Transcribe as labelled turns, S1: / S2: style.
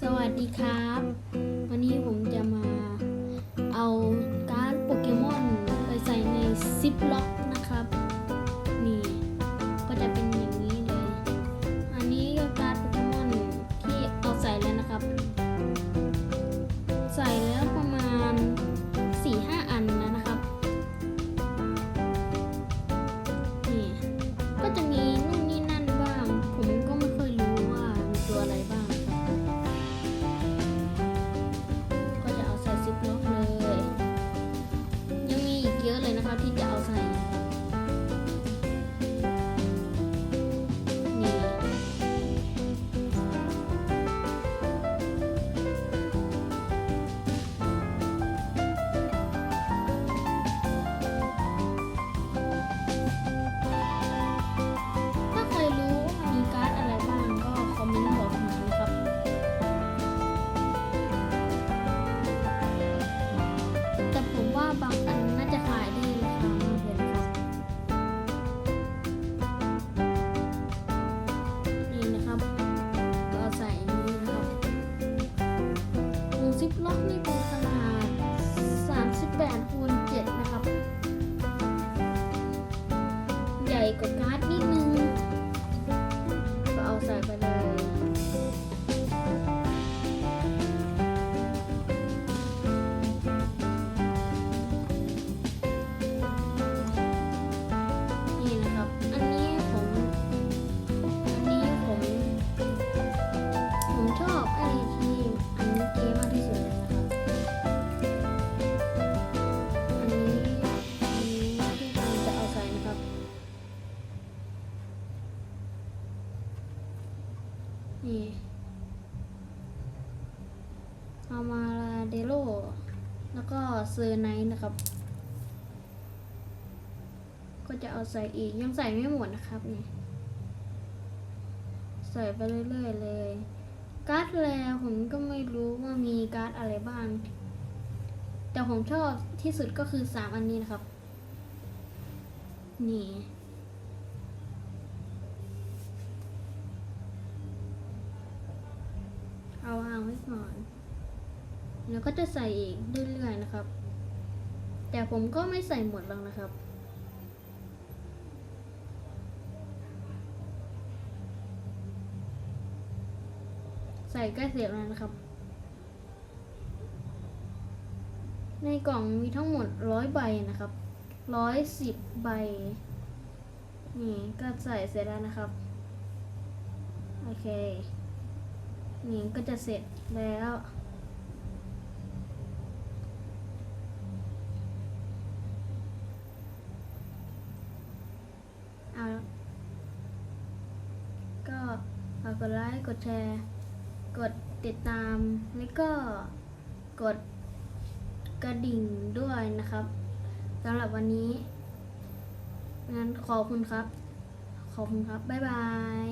S1: สวัสดีครับ วันนี้ผมจะมาเอาการ์ดโปเกมอนไปใส่ในซิปล็อก เยอะเลยนะครับที่จะเอาใส่นี่ กว่าการ์ดนิดนึงก็เอาใส่ไปเลย นี่เอามาลาเดโลแล้วก็เซอร์ไนท์นะครับ ก็จะเอาใส่อีกยังใส่ไม่หมดนะครับนี่ใส่ไปเรื่อยๆเลย การ์ดแลผมก็ไม่รู้ว่ามีการ์ดอะไรบ้าง แต่ผมชอบที่สุดก็คือสามอันนี้นะครับ นี่ เอาวางไว้ก่อน แล้วก็จะใส่อีกเรื่อยๆนะครับ แต่ผมก็ไม่ใส่หมดหรอกนะครับใส่ใกล้เสร็จแล้วนะครับ ในกล่องมีทั้งหมดร้อยใบนะครับ ร้อยสิบใบ นี่ก็ใส่เสร็จแล้วนะครับ โอเค นี่ก็จะเสร็จแล้ว เอาก็ฝากกดไลค์ กดแชร์ กดติดตาม แล้วก็กดกระดิ่งด้วยนะครับสำหรับวันนี้ งั้นขอบคุณครับ ขอบคุณครับ บ๊ายบาย